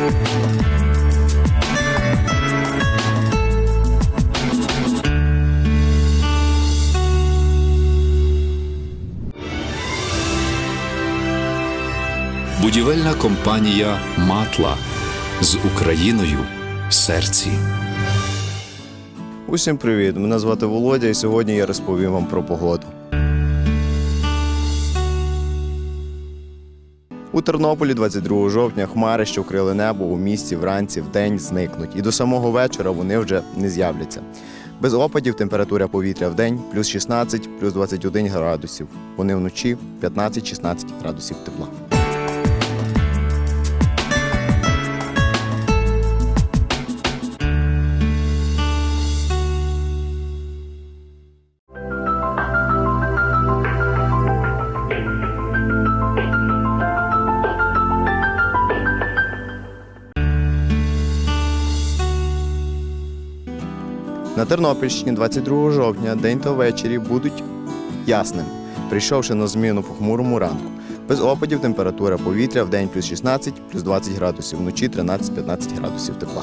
Будівельна компанія Матла з Україною в серці. Усім привіт! Мене звати Володя, і сьогодні я розповім вам про погоду. У Тернополі 22 жовтня хмари, що вкрили небо у місті вранці вдень зникнуть, і до самого вечора вони вже не з'являться. Без опадів температура повітря в день плюс 16, плюс 21 градусів. Вони вночі 15-16 градусів тепла. На Тернопільщині 22 жовтня день та ввечері будуть ясним, прийшовши на зміну похмурому ранку. Без опадів температура повітря в день плюс 16, плюс 20 градусів, вночі 13-15 градусів тепла.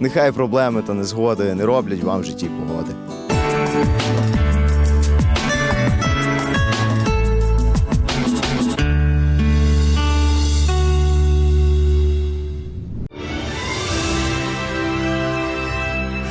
Нехай проблеми та незгоди не роблять вам в житті погоди.